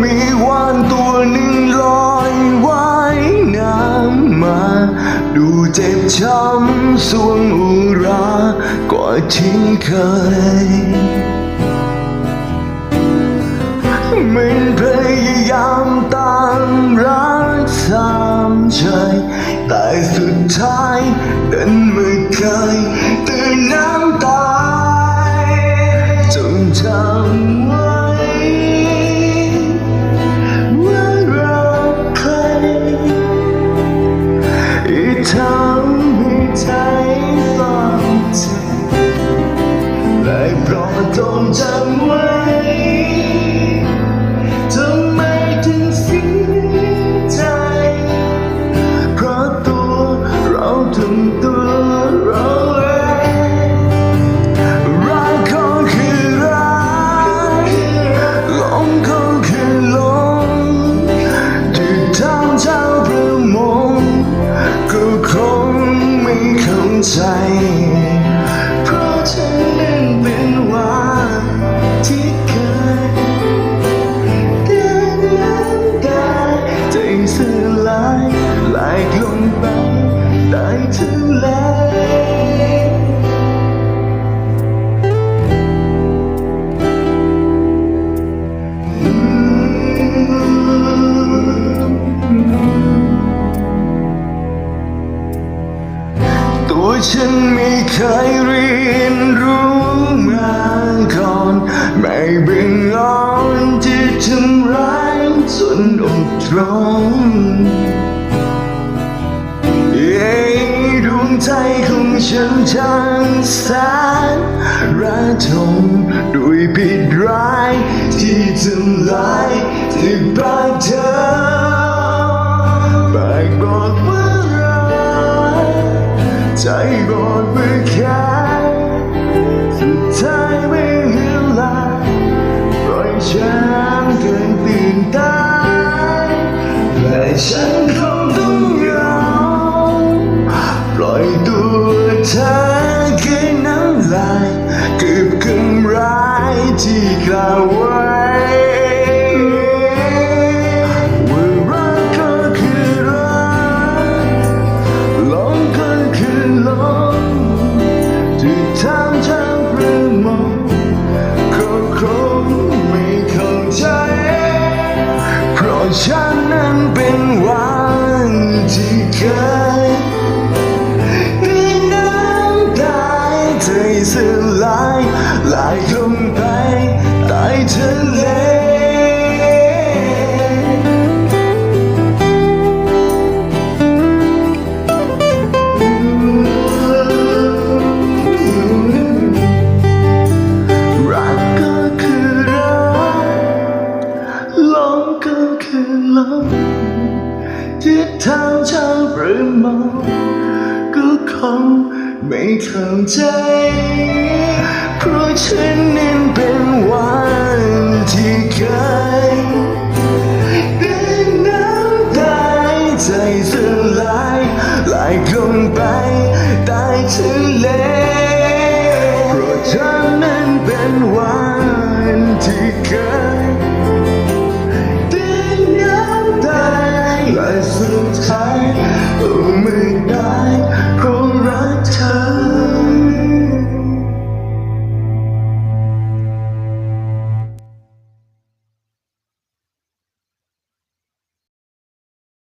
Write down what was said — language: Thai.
มีวานตัวหนึ่งลอยว่ายน้ำมา ดูเจ็บช้ำสวงอุรากว่าที่เคย มันพยายาม โปรดจงจำไว้ทำไมถึงเสียใจ เพราะตัวเราทำตัวเราเองรักก็คือรักหลงก็คือหลงที่ทำเจ้าประมงก็คงไม่เข้าใจ ฉันไม่เคยเรียนรู้มาก่อน ไม่เป็นร้อนที่ทำร้ายจนอกตรองเย้ดวงใจของฉันช่างแสนระทมด้วยผิดร้ายที่ทำลายที่ปากเธอ สุดท้ายไม่เห็นลายปล่อยฉันเกินตื่นตายและฉันคงต้องยอมปล่อยตัวเธอคืนน้ำลายเก็บคำร้ายที่กล่าว เลงที่ทางชาวประมงก็คงไม่เข้าใจ เพราะฉันนั้นเป็นวันที่เคยเป็นน้ำตาใจสลายไหลลงไปใต้ทะเลเพราะฉันนั้นเป็นวัน